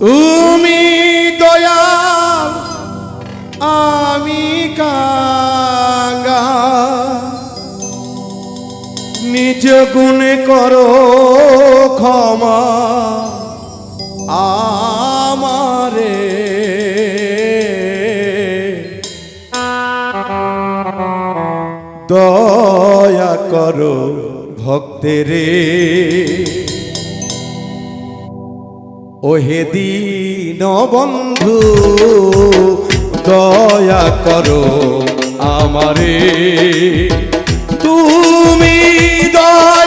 তুমি দয়াল আমি কাঙ্গা। নিজ গুণে করো ক্ষমা আমারে। দয়া করো ভক্তেরে। ওহে দিন বন্ধু দয়া করো আমারে। তুমি দয়া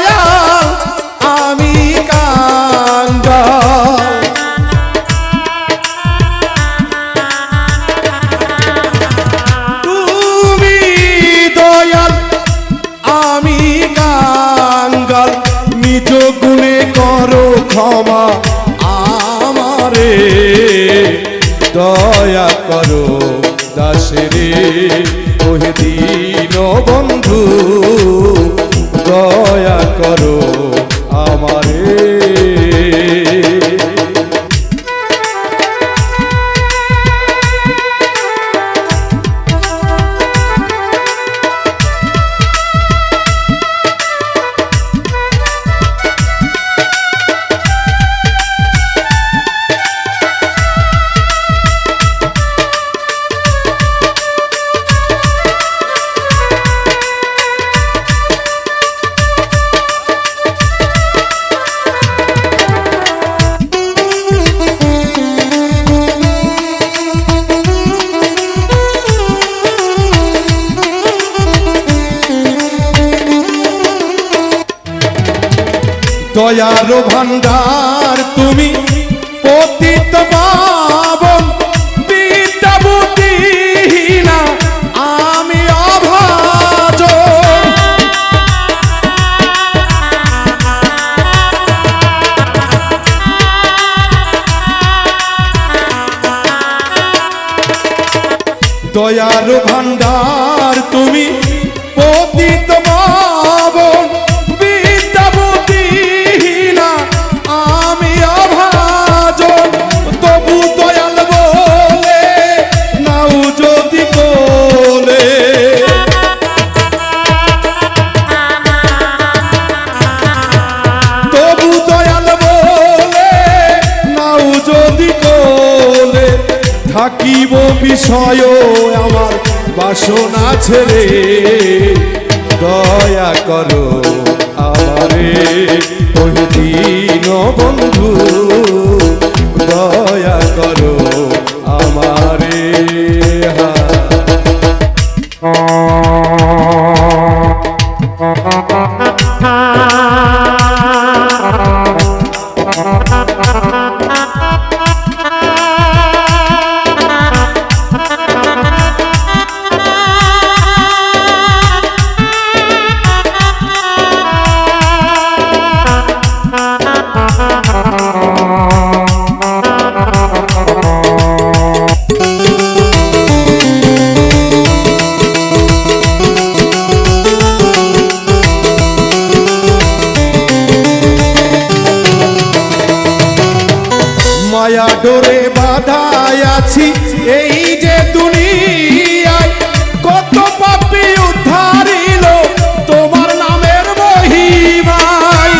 দয়া করো দাসরে ওহে দিন বন্ধু দয়া করো আমারে। দয়ার ভান্ডার তুমি পতিত পাবন বিদ্যাবতীহীনা আমি অভাজ দয়ার ভান্ডার তুমি পতিত পাবন। থাকিব বিষয় আমার বাসনা ছেড়ে। দয়া করো আমারে। ওই দিন বন্ধু মায়া ডোরে বাধায় আছি। এই যে দুনিয়ায় কত পাপি উদ্ধারিল তোমার নামের মহিমায়।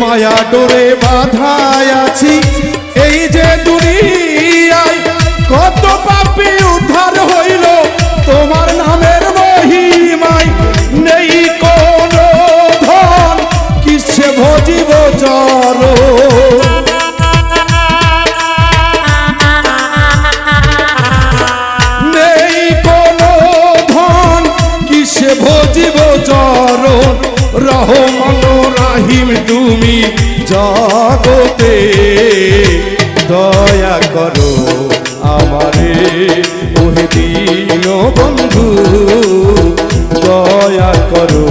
মায়া ডোরে বাধায় রাহিম তুমি জগতে দয়া করো আমারে ওহে দিন বন্ধু দয়া করো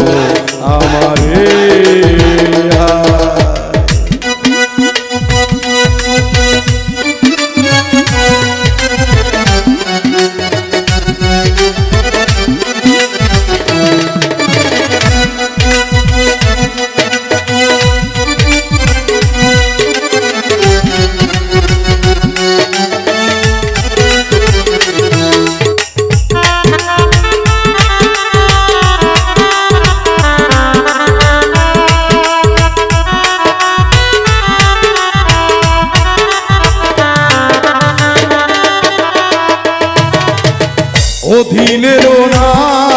অধীনের না।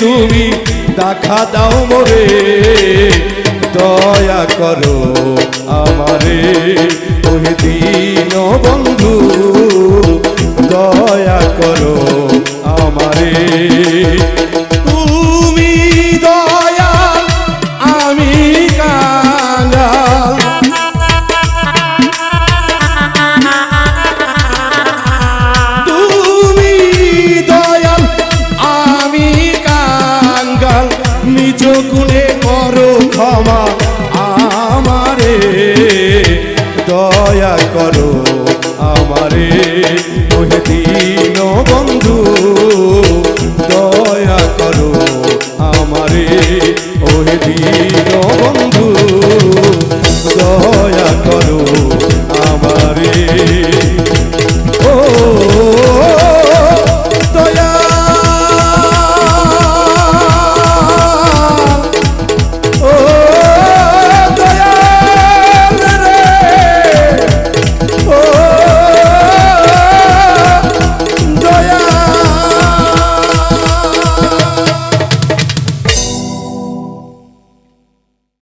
তুমি দেখা দাও মরে দয়া করো আমারে। ওহে দিন বন্ধু দয়া করো i